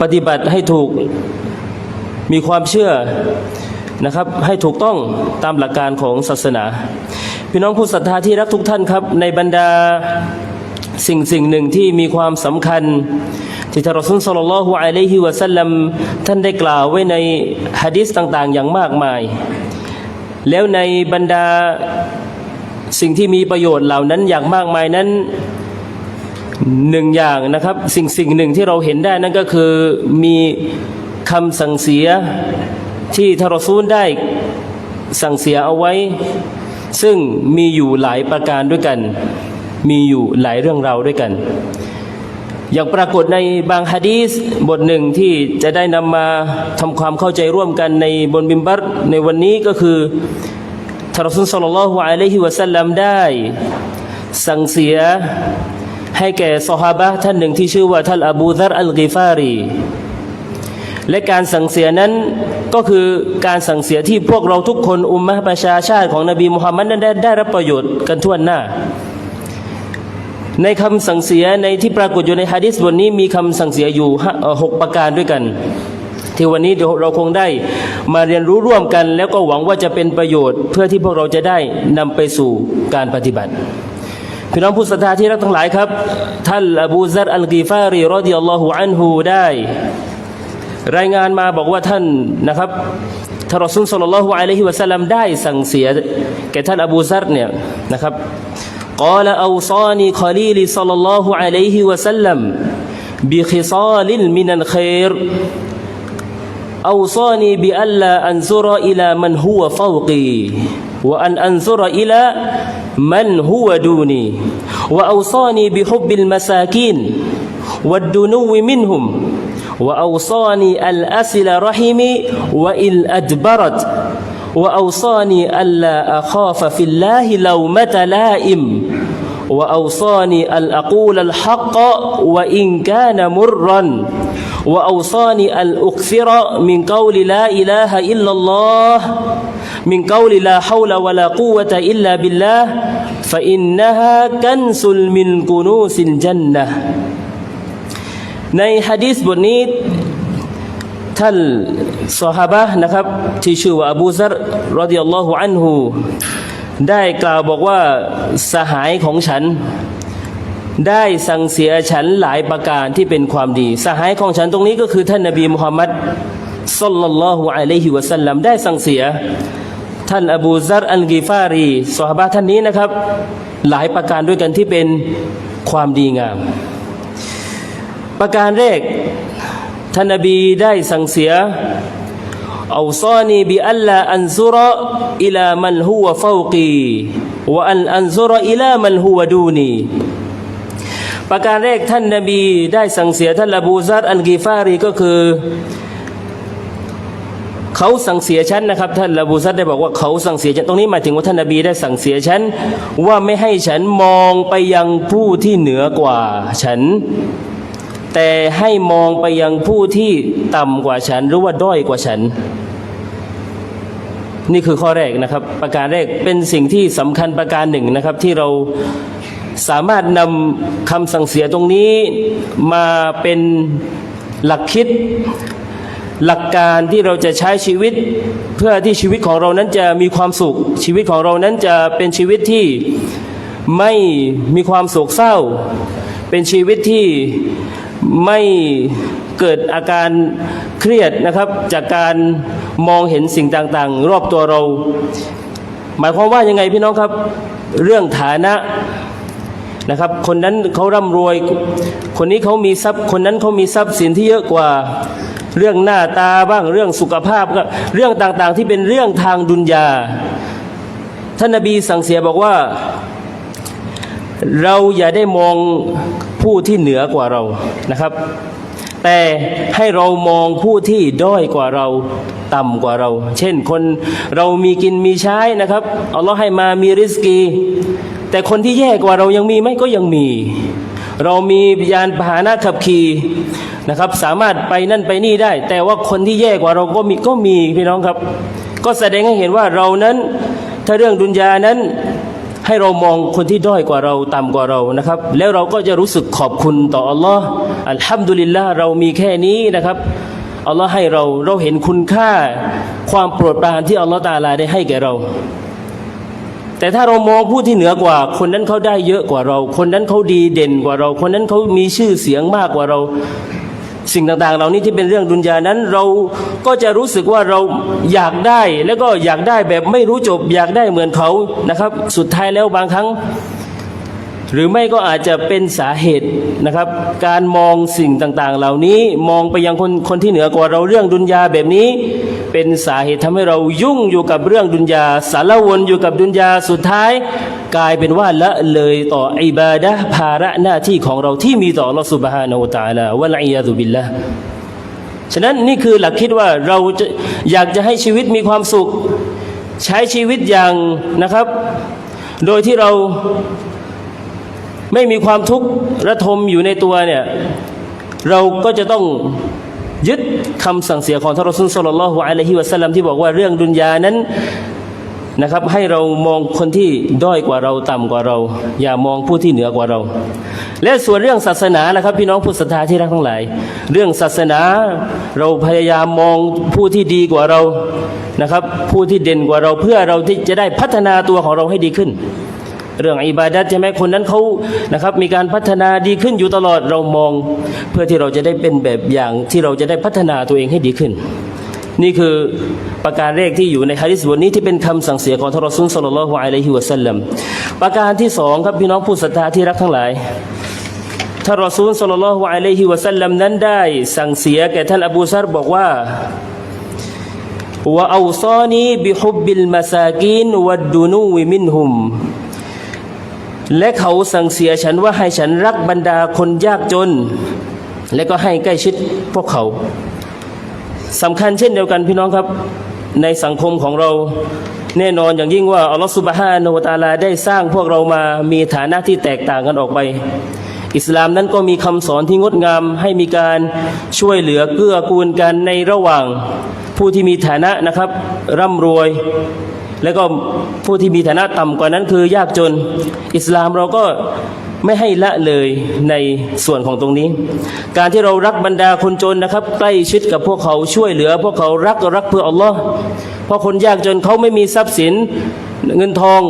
ปฏิบัติให้ถูกมีความเชื่อนะครับ ให้ถูกต้องตามหลักการของศาสนา พี่น้องผู้ศรัทธาที่รักทุกท่านครับ ในบรรดาสิ่งสิ่งหนึ่งที่มีความสำคัญ ที่ท่านรอซูลสัลลัลลอฮุอะลัยฮิวะสัลลัมท่านได้กล่าวไว้ในฮะดิษต่าง ๆ อย่างมากมาย แล้วในบรรดาสิ่งที่มีประโยชน์เหล่านั้นอย่างมากมายนั้น หนึ่งอย่างนะครับ สิ่งสิ่งหนึ่งที่เราเห็นได้นั่นก็คือมีคำสั่งเสียที่ทารซูลได้สั่งเสียเอาไว้ ซึ่งมีอยู่หลายประการด้วยกัน มีอยู่หลายเรื่องราวด้วยกัน อย่างปรากฏในบางฮะดีษบทหนึ่งที่จะได้นำมาทำความเข้าใจร่วมกันในบนบิมบัตในวันนี้ก็คือทารอซูลสัลลัลลอฮุอะลัยฮิวะสัลลัมได้ สั่งเสีย ให้แก่ซอฮาบะท่านหนึ่งที่ชื่อว่าท่านอบูซัรอัลกิฟารีและการสั่งเสียนั้นก็คือการสั่งเสียที่พวกเราทุกคนอุมมะห์ประชาชาติของนบีมุฮัมมัดนั้นได้ได้รับประโยชน์กันทั่วหน้า ในคำสั่งเสียในที่ปรากฏอยู่ในฮะดิษบทนี้มีคำสั่งเสียอยู่ห้าเอ่อหกประการด้วยกัน ที่วันนี้เดี๋ยวเราคงได้มาเรียนรู้ร่วมกัน แล้วก็หวังว่าจะเป็นประโยชน์ เพื่อที่พวกเราจะได้นำไปสู่การปฏิบัติ พี่น้องผู้ศรัทธาที่รักทั้งหลายครับ ท่านอบูซัรอัลกีฟารีรอดิยัลลอฮุอันฮูได้ รายงานมาบอกว่าท่านนะครับท่านรอซูลสัลลัลลอฮุอะลัยฮิวะสัลลัมได้สั่งเสียแก่ท่านอบูซัรเนี่ยนะครับ قال أوصاني خليلي صلى الله عليه وسلم بخصال من الخير أوصاني بألا أنظر إلى من هو فوقي وأن أنظر إلى من هو دوني؟ وأوصاني بحب المساكين والدنو منهم. وأوصاني الأسل رحمي وإن أدبرت. وأوصاني ألا أخاف في الله لومة لائم. وأوصاني أن أقول الحق وإن كان مرا. وأوصاني أن أكثر من قول لا إله إلا الله من قول لا حول ولا قوة إلا بالله فإنها كنس من كنوس الجنة ในฮะดีษบทนี้ ท่านซอฮาบะห์นะครับ ที่ชื่อว่าอบูซัรรอดิยัลลอฮุอันฮูได้กล่าวบอกว่าสหายของฉัน ได้สั่งเสียฉันหลายประการที่เป็นความดี สหายของฉันตรงนี้ก็คือท่านนบีมุฮัมมัดสลลัลลอฮุอะลัยฮิวะสัลลัมได้สั่งเสีย ท่านอบูซัรอัลกีฟารีซอฮาบะท่านนี้นะครับ หลายประการด้วยกันที่เป็นความดีงาม ประการแรกท่านนบีได้สั่งเสียเอาซอนีบิอัลลาอันซุรอิลามันฮุวฟาวกีวะอันอันซุรอิลามันฮุวดูนี ประการแรกท่านนบีได้สั่งเสียท่านอบูซัรอัลกีฟารีก็คือ เขาสั่งเสียฉันนะครับ ท่านอบูซัดได้บอกว่าเขาสั่งเสียฉันตรงนี้หมายถึงว่าท่านนบีได้สั่งเสียฉันว่าไม่ให้ฉันมองไปยังผู้ที่เหนือกว่าฉัน แต่ให้มองไปยังผู้ที่ต่ำกว่าฉัน หรือว่าด้อยกว่าฉันนี่คือข้อแรกนะครับ ประการแรกเป็นสิ่งที่สำคัญประการหนึ่งนะครับที่เรา สามารถนำคำสั่งเสียตรงนี้มาเป็นหลักคิดหลักการที่เราจะใช้ชีวิตเพื่อที่ชีวิตของเรานั้นจะมีความสุข ชีวิตของเรานั้นจะเป็นชีวิตที่ไม่มีความโศกเศร้า เป็นชีวิตที่ไม่เกิดอาการเครียดนะครับ จากการมองเห็นสิ่งต่างๆ รอบตัวเรา หมายความว่ายังไงพี่น้องครับ เรื่องฐานะ นะครับ คนนั้นเขาร่ำรวย คนนี้เขามีทรัพย์ คนนั้นเขามีทรัพย์สินที่เยอะกว่า เรื่องหน้าตาบ้าง เรื่องสุขภาพก็เรื่องต่างๆ ที่เป็นเรื่องทางดุนยา ท่านนบีสั่งเสียบอกว่า เราอย่าได้มองผู้ที่เหนือกว่าเรานะครับ แต่ให้เรามองผู้ที่ด้อยกว่าเราต่ำกว่าเรา เช่นคนเรามีกินมีใช้นะครับเอัลลอให้มามีริสกี แต่คนที่แย่กว่าเรายังมีไหมก็ยังมี เรามียานพาหนะขับขี่นะครับสามารถไปนั่นไปนี่ได้ แต่ว่าคนที่แย่กว่าเราก็มีก็มีพี่น้องครับ ก็แสดงให้เห็นว่าเรานั้น ถ้าเรื่องดุนยานั้น ให้เรามองคนที่ด้อยกว่าเราต่ำกว่าเรานะครับ แล้วเราก็จะรู้สึกขอบคุณต่ออัลลอฮ์อัลฮัมดุลิลละเรามีแค่นี้นะครับอัลลอฮ์ให้เราเราเห็นคุณค่าความโปรดปรานที่อัลลอฮ์ตาอาลาได้ให้แก่เรา แต่ถ้าเรามองผู้ที่เหนือกว่า คนนั้นเขาได้เยอะกว่าเรา คนนั้นเขาดีเด่นกว่าเรา คนนั้นเขามีชื่อเสียงมากกว่าเรา สิ่งต่างๆ เหล่านี้ที่เป็นเรื่องดุนยานั้น เราก็จะรู้สึกว่าเราอยากได้ แล้วก็อยากได้แบบไม่รู้จบ อยากได้เหมือนเขานะครับ สุดท้ายแล้วบางครั้ง หรือไม่ก็อาจจะเป็นสาเหตุนะครับ การมองสิ่งต่างๆ เหล่านี้มองไปยังคนคนที่เหนือกว่าเราเรื่องดุนยาแบบนี้ เป็นสาเหตุทำให้เรายุ่งอยู่กับเรื่องดุนยาสารวนอยู่กับดุนยาสุดท้าย กลายเป็นว่าละเลยต่ออิบาดะภาระหน้าที่ของเราที่มีต่อลอสุบฮานาอูตาลาวะลัยยาตุบิลละฉะนั้นนี่คือหลักคิดว่าเราจะอยากจะให้ชีวิตมีความสุข ใช้ชีวิตอย่างนะครับ โดยที่เรา ไม่มีความทุกข์ระทมอยู่ในตัวเนี่ย เราก็จะต้องยึดคำสั่งเสียของท่านรอซูลสลลัลลอฮุอะลัยฮิวะสัลลัมที่บอกว่าเรื่องดุนยานั้นนะครับ ให้เรามองคนที่ด้อยกว่าเราต่ำกว่าเรา อย่ามองผู้ที่เหนือกว่าเรา และส่วนเรื่องศาสนานะครับ พี่น้องผู้ศรัทธาที่รักทั้งหลาย เรื่องศาสนาเราพยายามมองผู้ที่ดีกว่าเรานะครับ ผู้ที่เด่นกว่าเราเพื่อเราที่จะได้พัฒนาตัวของเราให้ดีขึ้น เรื่องอิบาดัตใช่ไหมคนนั้นเขานะครับมีการพัฒนาดีขึ้นอยู่ตลอดเรามอง เพื่อที่เราจะได้เป็นแบบอย่างที่เราจะได้พัฒนาตัวเองให้ดีขึ้น นี่คือประการแรกที่อยู่ในฮะดิษบทนี้ที่เป็นคำสั่งเสียของทรอซูลสัลลลอฮุอะลัยฮิวะสัลลัมประการที่สองครับพี่น้องผู้ศรัทธาที่รักทั้งหลายท่านรอซูลสลลลอฮุอะลัยฮิวะสัลลัมนั้นได้สั่งเสียแก่ท่านอบูซัรบอกว่าว่าเอาซอนีบิฮุบบิลมาซากีนวัดดูนูวิมินหุม และเขาสั่งเสียฉันว่าให้ฉันรักบรรดาคนยากจน และก็ให้ใกล้ชิดพวกเขาสำคัญเช่นเดียวกันพี่น้องครับ ในสังคมของเราแน่นอนอย่างยิ่งว่าอัลลอฮฺสุบฮานะฮูวตาลาได้สร้างพวกเรามามีฐานะที่แตกต่างกันออกไป อิสลามนั้นก็มีคำสอนที่งดงามให้มีการช่วยเหลือเกื้อกูลกันในระหว่างผู้ที่มีฐานะนะครับร่ำรวย แล้วก็ผู้ที่มีฐานะต่ำกว่านั้นคือยากจน อิสลามเราก็ไม่ให้ละเลยในส่วนของตรงนี้ การที่เรารักบรรดาคนจนนะครับ ใกล้ชิดกับพวกเขาช่วยเหลือ พวกเขารักก็รักเพื่ออัลลอฮ์เพราะคนยากจนเขาไม่มีทรัพย์สินเงินทอง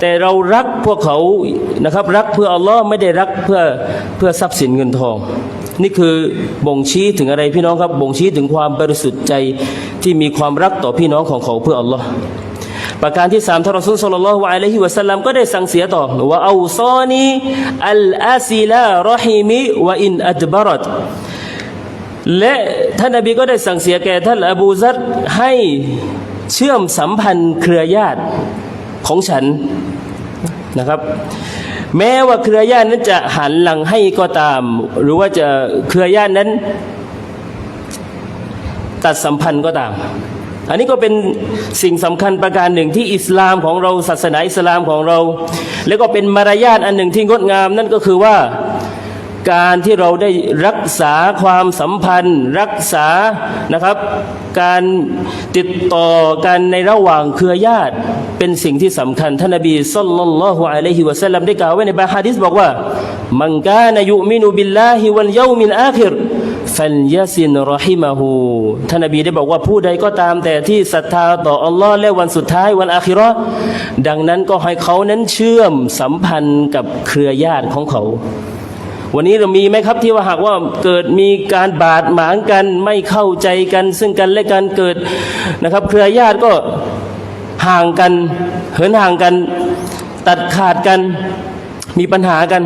แต่เรารักพวกเขานะครับ รักเพื่ออัลลอฮ์ไม่ได้รักเพื่อเพื่อทรัพย์สินเงินทอง นี่คือบ่งชี้ถึงอะไรพี่น้องครับบ่งชี้ถึงความบริสุทธิ์ใจที่มีความรักต่อพี่น้องของเขาเพื่ออัลลอฮ์ ประการที่สามท่านรอซูลสัลลัลลอฮุอะลัยฮิวะสัลลัมก็ได้สั่งเสียต่อว่าเอาซอนีอัลอาซิลารอฮิมิวะอินอัดบารัตและท่านนบีก็ได้สั่งเสียแก่ท่านอบูซัดให้เชื่อมสัมพันธ์เครือญาติของฉันนะครับ แม้ว่าเครือญาตินั้นจะหันหลังให้ก็ตาม หรือว่าจะเครือญาตินั้น ตัดสัมพันธ์ก็ตาม อันนี้ก็เป็นสิ่งสำคัญประการหนึ่งที่อิสลามของเราศาสนาอิสลามของเรา แล้วก็เป็นมารยาทอันหนึ่งที่งดงามนั่นก็คือว่าการที่เราได้รักษาความสัมพันธ์ รักษานะครับ การติดต่อกันในระหว่างเครือญาติเป็นสิ่งที่สำคัญท่านนบีสัลลัลลอฮุอะลัยฮิวะสัลลัมได้กล่าวไว้ในบางฮะดิษบอกว่า มันกานยุมินุบิลลาฮิวัลยามิลอาคิร ฟัลยาซินรอฮิมาหูท่านนบีได้บอกว่าผู้ใดก็ตามแต่ที่ศรัทธาต่ออัลลอฮ์และวันสุดท้ายวันอาคิราะห์ดังนั้นก็ให้เขานั้นเชื่อมสัมพันธ์กับเครือญาติของเขา วันนี้เรามีไหมครับที่ว่าหากว่าเกิดมีการบาดหมางกันไม่เข้าใจกัน ซึ่งกันและกันเกิดนะครับ เครือญาติก็ห่างกัน เหินห่างกัน ตัดขาดกัน มีปัญหากัน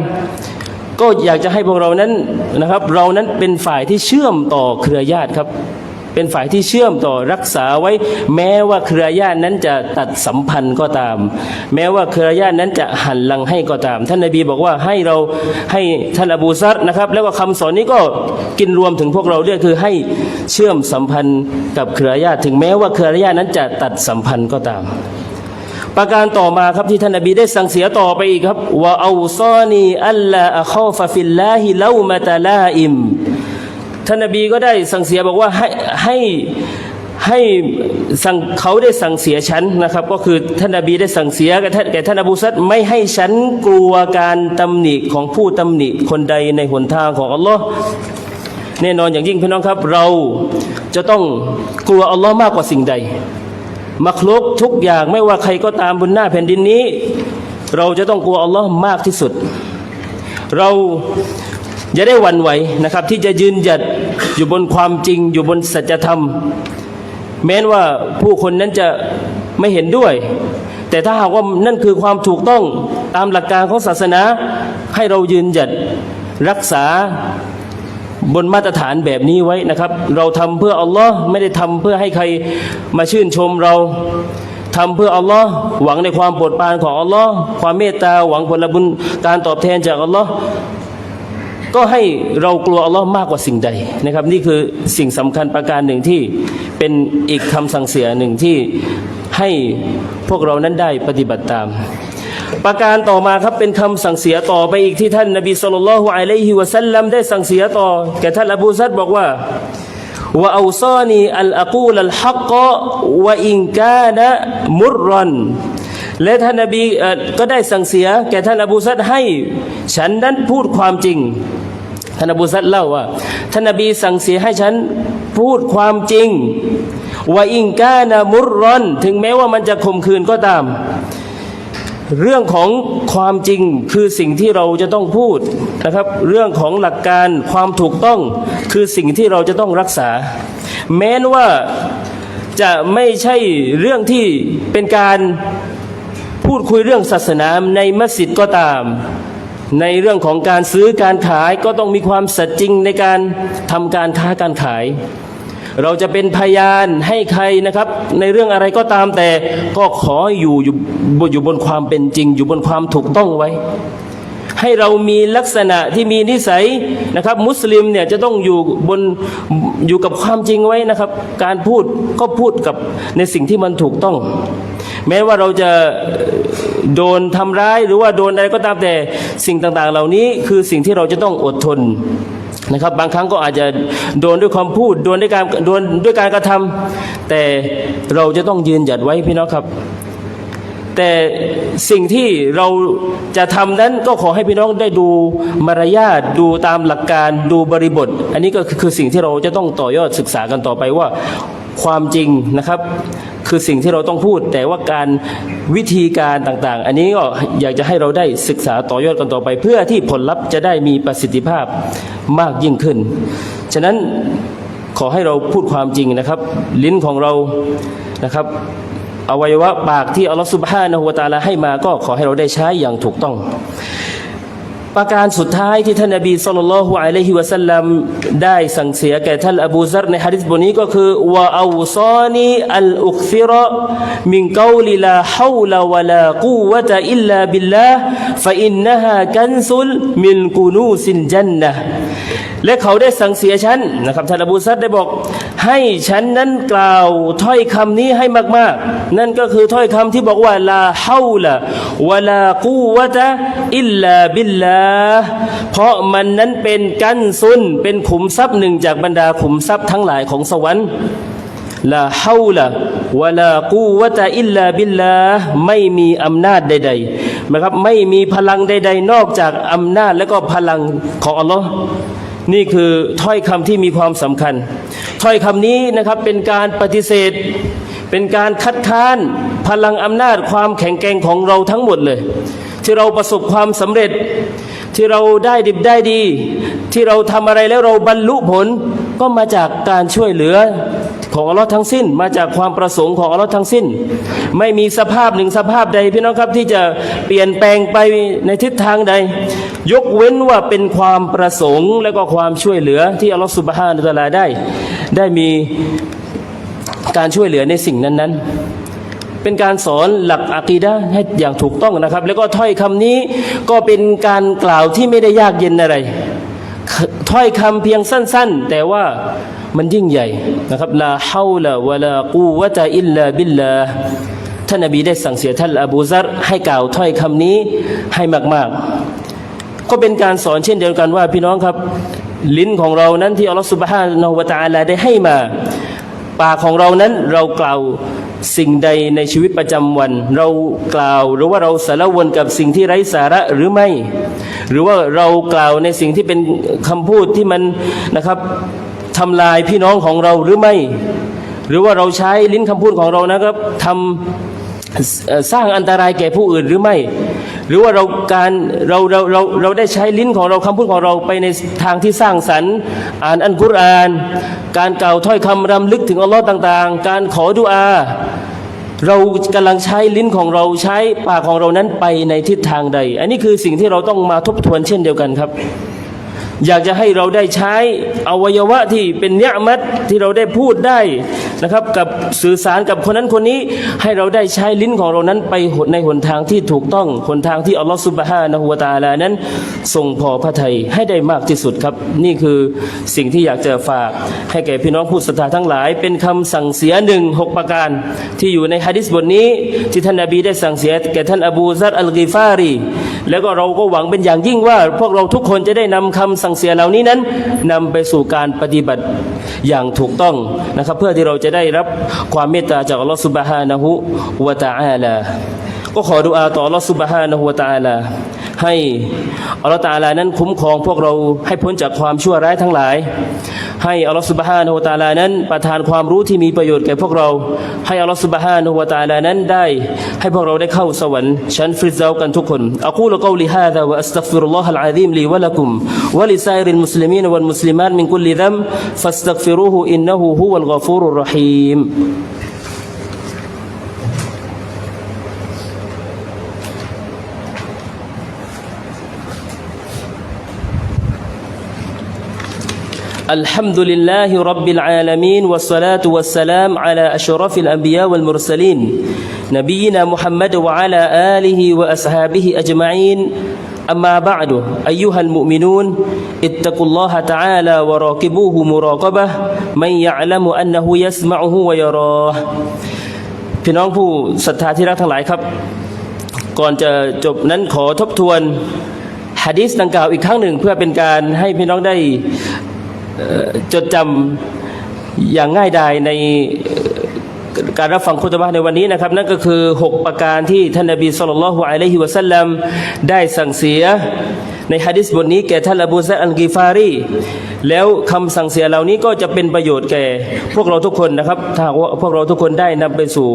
ก็อยากจะให้พวกเรานั้นนะครับ เรานั้นเป็นฝ่ายที่เชื่อมต่อเครือญาติครับ เป็นฝ่ายที่เชื่อมต่อรักษาไว้ แม้ว่าเครือญาตินั้นจะตัดสัมพันธ์ก็ตาม แม้ว่าเครือญาตินั้นจะหันหลังให้ก็ตาม ท่านนบีบอกว่าให้เราให้ท่านอบูซัดนะครับ แล้วก็คำสอนนี้ก็กินรวมถึงพวกเราด้วยคือให้เชื่อมสัมพันธ์กับเครือญาติ ถึงแม้ว่าเครือญาตินั้นจะตัดสัมพันธ์ก็ตาม ประการต่อมาครับที่ท่านนบีได้สั่งเสียต่อไปอีกครับว่าเอาซอนีอัลลาอะคอฟะฟิลลาฮิเลามะตะลาอิมท่านนบีก็ได้สั่งเสียบอกว่าให้ให้ให้สั่งเขาได้สั่งเสียฉันนะครับ ก็คือท่านนบีได้สั่งเสียแก่ท่านแก่ท่านอบูซัดไม่ให้ฉันกลัวการตำหนิของผู้ตำหนิคนใดในหนทางของอัลลอฮ์แน่นอนอย่างยิ่งพี่น้องครับ เราจะต้องกลัวอัลลอฮ์มากกว่าสิ่งใด มักลุกทุกอย่างไม่ว่าใครก็ตามบนหน้าแผ่นดินนี้ เราจะต้องกลัวอัลลอฮ์มากที่สุด เราจะได้หวันไหวนะครับ ที่จะยืนหยัดอยู่บนความจริงอยู่บนสัจธรรม แม้นว่าผู้คนนั้นจะไม่เห็นด้วย แต่ถ้าหากว่านั่นคือความถูกต้องตามหลักการของศาสนา ให้เรายืนหยัดรักษา บนมาตรฐานแบบนี้ไว้นะครับ เราทำเพื่ออัลลอฮ์ไม่ได้ทำเพื่อให้ใครมาชื่นชมเราทำเพื่ออัลลอฮ์หวังในความโปรดปรานของอัลลอฮ์ความเมตตาหวังผลบุญการตอบแทนจากอัลลอฮ์ก็ให้เรากลัวอัลลอฮ์มากกว่าสิ่งใดนะครับ นี่คือสิ่งสำคัญประการหนึ่งที่เป็นอีกคำสั่งเสียหนึ่งที่ให้พวกเรานั้นได้ปฏิบัติตาม ประการต่อมาครับเป็นคำสั่งเสียต่อไปอีกที่ท่านนบีสุลต่านละฮ์อะลัยฮิวะสัลลัมได้สั่งเสียต่อแก่ท่านอบูซัดบอกว่าว่าเอาซานีอัลอากูลอัลฮักกะวะอินกานะมุรรันและท่านนบีก็ได้สั่งเสีย แก่ท่านอบูซัดให้ ฉันนั้นพูดความจริงท่านอบูซัดเล่าว่าท่านนบีสั่งเสียให้ฉันพูดความจริงว่าอิงกานามุรรอนถึงแม้ว่ามันจะข่มขืนก็ตาม เรื่องของความจริงคือสิ่งที่เราจะต้องพูดนะครับ เรื่องของหลักการความถูกต้องคือสิ่งที่เราจะต้องรักษา แม้นว่าจะไม่ใช่เรื่องที่เป็นการพูดคุยเรื่องศาสนาในมัสยิดก็ตาม ในเรื่องของการซื้อการขายก็ต้องมีความสัตย์จริงในการทำการค้าการขาย เราจะเป็นพยานให้ใครนะครับ ในเรื่องอะไรก็ตามแต่ก็ขออยู่อยู่อยู่บนความเป็นจริง อยู่บนความถูกต้องไว้ ให้เรามีลักษณะที่มีนิสัยนะครับ มุสลิมเนี่ยจะต้องอยู่บนอยู่กับความจริงไว้นะครับ การพูดก็พูดกับในสิ่งที่มันถูกต้อง แม้ว่าเราจะโดนทำร้ายหรือว่าโดนอะไรก็ตามแต่สิ่งต่างๆ เหล่านี้คือสิ่งที่เราจะต้องอดทน นะครับบางครั้งก็อาจจะโดนด้วยความพูดโดนด้วยการโดนด้วยการกระทำแต่เราจะต้องยืนหยัดไว้พี่น้องครับ แต่สิ่งที่เราจะทำนั้นก็ขอให้พี่น้องได้ดูมารยาทดูตามหลักการดูบริบท อันนี้ก็คือสิ่งที่เราจะต้องต่อยอดศึกษากันต่อไปว่าความจริงนะครับ คือสิ่งที่เราต้องพูด แต่ว่าการวิธีการต่างๆ อันนี้ก็อยากจะให้เราได้ศึกษาต่อยอดกันต่อไป เพื่อที่ผลลัพธ์จะได้มีประสิทธิภาพมากยิ่งขึ้น ฉะนั้นขอให้เราพูดความจริงนะครับ ลิ้นของเรานะครับอวัยวะปากที่อัลลอฮฺสุบฮานะฮูวะตาลาให้มาก็ขอให้เราได้ใช้อย่างถูกต้อง ประการสุดท้ายที่ท่านนบีสุลต่านละฮ์อะลัยฮิวะสัลลัมได้สั่งเสียแก่ท่านอบูซัรในฮะดิษบทนี้ก็คือว่าอูซานีอัลอุคฟิรมินกาวลิลาฮาวลาวะลากูวะตะอิลลาบิลลาห์ฟะอินนะฮากันซุลมินกูนูซินจันนะและเขาได้สั่งเสียฉันนะครับท่านอบูซัดได้บอก ให้ฉันนั้นกล่าวถ้อยคำนี้ให้มาก ๆ นั่นก็คือถ้อยคำที่บอกว่าลาฮาวละวะลากูวะตะอิลลาบิลลาเพราะมันนั้นเป็นกั้นซุนเป็นขุมทรัพย์หนึ่งจากบรรดาขุมทรัพย์ทั้งหลายของสวรรค์ลาฮาวละวะลากูวะตะอิลลาบิลลาไม่มีอำนาจใดๆนะครับไม่มีพลังใด ๆ นอกจากอำนาจและก็พลังของอัลลอฮ์นี่คือถ้อยคำที่มีความสำคัญ ถ้อยคำนี้นะครับเป็นการปฏิเสธ เป็นการคัดค้านพลังอำนาจความแข็งแกร่งของเราทั้งหมดเลย ที่เราประสบความสำเร็จ ที่เราได้ดิบได้ดี ที่เราทำอะไรแล้วเราบรรลุผล ก็มาจากการช่วยเหลือของอัลลอฮ์ทั้งสิ้น มาจากความประสงค์ของอัลลอฮ์ทั้งสิ้น ไม่มีสภาพหนึ่งสภาพใดพี่น้องครับที่จะเปลี่ยนแปลงไปในทิศทางใด ยกเว้นว่าเป็นความประสงค์และก็ความช่วยเหลือที่อัลลอฮ์สุบฮานะฮูวะตะลาได้ ได้มีการช่วยเหลือในสิ่งนั้นๆ เป็นการสอนหลักอะกีดะให้อย่างถูกต้องนะครับ แล้วก็ถ้อยคำนี้ก็เป็นการกล่าวที่ไม่ได้ยากเย็นอะไร ถ้อยคำเพียงสั้น ๆ แต่ว่ามันยิ่งใหญ่นะครับลาฮาวละวะลากูวะตะอิลลาบิลลาท่านนบีได้สั่งเสียท่านอบูซัรให้กล่าวถ้อยคำนี้ให้มาก ๆ ก็เป็นการสอนเช่นเดียวกันว่าพี่น้องครับ ลิ้นของเรานั้นที่อัลลอฮฺสุบฮานะฮูวะตะอาลาได้ให้มา ปากของเรานั้นเรากล่าว สิ่งใดในชีวิตประจำวัน เรากล่าวหรือว่าเราสารวนกับสิ่งที่ไร้สาระหรือไม่ หรือว่าเรากล่าวในสิ่งที่เป็นคำพูดที่มันนะครับทำลายพี่น้องของเราหรือไม่ หรือว่าเราใช้ลิ้นคำพูดของเรานะครับทำสร้างอันตรายแก่ผู้อื่นหรือไม่ รือว่าเราการเราเราเราเราได้ใช้ลิ้นของเราคำพูดของเราไปในทางที่สร้างสรรค์ อ่านอันกุรอาน การกล่าวถ้อยคำรำลึกถึงอัลลอฮ์ต่างๆ การขอดุอา เรากำลังใช้ลิ้นของเราใช้ปากของเรานั้นไปในทิศทางใด อันนี้คือสิ่งที่เราต้องมาทบทวนเช่นเดียวกันครับอยากจะให้เราได้ใช้อวัยวะที่เป็นเนื้อมัดที่เราได้พูดได้ นะครับกับสื่อสารกับคนนั้นคนนี้ให้เราได้ใช้ลิ้นของเรานั้นไปในหนทางที่ถูกต้องหนทางที่อัลลอฮฺสุบฮานะฮูวะตาลานั้นทรงพอพระทัยให้ได้มากที่สุดครับ นี่คือสิ่งที่อยากจะฝาก ให้แก่พี่น้องผู้ศรัทธาทั้งหลาย เป็นคำสั่งเสียหนึ่งหกประการ ที่อยู่ในฮะดิษบทนี้ ที่ท่านนบีได้สั่งเสียแก่ท่านอบูซัดอัลกิฟารี แล้วก็เราก็หวังเป็นอย่างยิ่งว่า พวกเราทุกคนจะได้นำคำสั่งเสียเหล่านี้นั้นนำไปสู่การปฏิบัติอย่างถูกต้องนะครับ เพื่อที่เราจะได้รับความเมตตาจากอัลลอฮฺสุบฮานะฮุวะตะอาลาก็ขอดุอาต่ออัลลอฮฺสุบฮานะฮุวะตะอาลา ให้อัลลอฮฺตาลานั้นคุ้มครองพวกเราให้พ้นจากความชั่วร้ายทั้งหลาย ให้อัลลอฮฺสุบฮานะฮูวตาลานั้นประทานความรู้ที่มีประโยชน์แก่พวกเรา ให้อัลลอฮฺสุบฮานะฮูวตาลานั้นได้ ให้พวกเราได้เข้าสวรรค์ชั้นฟิรเซากันทุกคนอักูลกอลิฮาดะวะอัสตัฟิรุลลอฮะอัลอาซีมลีวะละกุมวะลิซาอิริลมุสลิมีนวัลมุสลิมาตมินกุลลิซัมฟัสตัฆฟิรุฮูอินนะฮูฮุวัลกอฟูรุรรฮีม الحمد لله رب العالمين والصلاة والسلام على أشرف الأنبياء والمرسلين نبينا محمد وعلى آله وأصحابه أجمعين أما بعد أيها المؤمنون اتقوا الله تعالى وراقبوه مراقبة من يعلم أنه يسمعه ويراه พี่น้องผู้ศรัทธาที่รักทั้งหลายครับ ก่อนจะจบนั้นขอทบทวนฮะดีษดังกล่าวอีกครั้งหนึ่ง เพื่อเป็นการให้พี่น้องได้เอ่อ จดจำอย่างง่ายดายในการรับฟังคุตบะในวันนี้นะครับ นั่นก็คือ 6 ประการที่ท่านนบีสุลต่านละฮ์อะลัยฮิวะสัลลัมได้สั่งเสียในฮะดิษบทนี้แก่ท่านอบูซัดอัลกิฟารีแล้วคำสั่งเสียเหล่านี้ก็จะเป็นประโยชน์แก่พวกเราทุกคนนะครับ ถ้าว่าพวกเราทุกคนได้นำไปสู่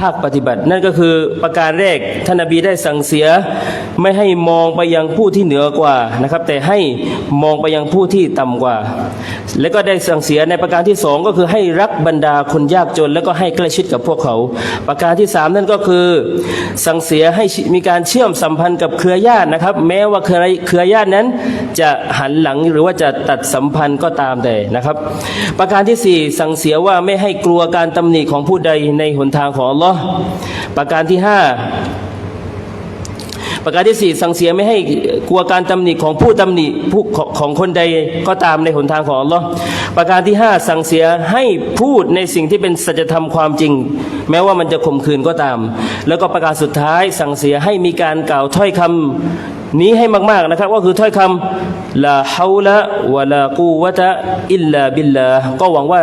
ภาคปฏิบัติ นั่นก็คือประการแรกท่านนบีได้สั่งเสีย ไม่ให้มองไปยังผู้ที่เหนือกว่านะครับ แต่ให้มองไปยังผู้ที่ต่ำกว่า แล้วก็ได้สั่งเสียในประการที่สองก็คือให้รักบรรดาคนยากจน แล้วก็ให้ใกล้ชิดกับพวกเขา ประการที่สามนั่นก็คือ สั่งเสียให้มีการเชื่อมสัมพันธ์กับเครือญาตินะครับ แม้ว่าเครือเครือญาตินั้น จะหันหลังหรือว่าจะตัดสัมพันธ์ก็ตามแต่นะครับ ประการที่สี่สั่งเสียว่าไม่ให้กลัวการตำหนิของผู้ใดในหนทางของอัลลอฮ์ประการที่ห้า ประการที่สี่สั่งเสียไม่ให้กลัวการตำหนิของผู้ตำหนิผู้ของคนใดก็ตามในหนทางของอัลลอฮ์ประการที่ห้าสั่งเสียให้พูดในสิ่งที่เป็นสัจธรรมความจริง แม้ว่ามันจะข่มขืนก็ตาม แล้วก็ประการสุดท้ายสั่งเสียให้มีการกล่าวถ้อยคำนี้ให้มาก ๆ นะครับก็คือถ้อยคำลาฮาวละวะลากูวะตะอิลลาบิลลาก็หวังว่า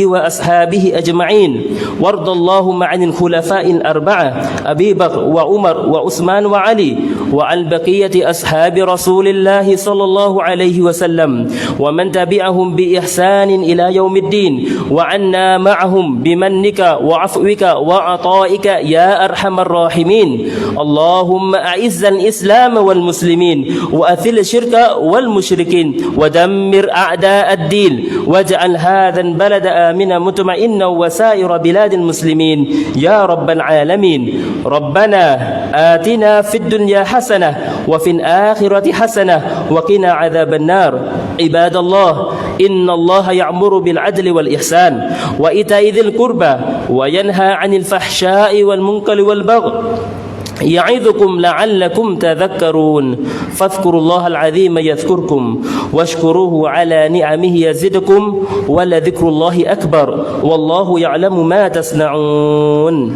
وأصحابه أجمعين. وارض اللهم عن الخلفاء الأربعة أبي بكر وعمر وعثمان وعلي وعن بقية أصحاب رسول الله صلى الله عليه وسلم ومن تبعهم بإحسان إلى يوم الدين وعنا معهم بمنك وعفوك وعطائك يا أرحم الراحمين. اللهم أعز الإسلام والمسلمين وأثل الشرك والمشركين ودمر أعداء الدين واجعل هذا البلد آمين آمنا مطمئنا وسائر بلاد المسلمين. يا رب العالمين. ربنا آتنا في الدنيا حسنة وفي الآخرة حسنة وقنا عذاب النار. عباد الله إن الله يأمر بالعدل والإحسان وإيتاء ذي القربى وينهى عن الفحشاء والمنكر والبغي. يعظكم لعلكم تذكرون. فاذكروا الله العظيم يذكركم واشكروه على نعمه يزدكم ولذكر الله أكبر. والله يعلم ما تصنعون.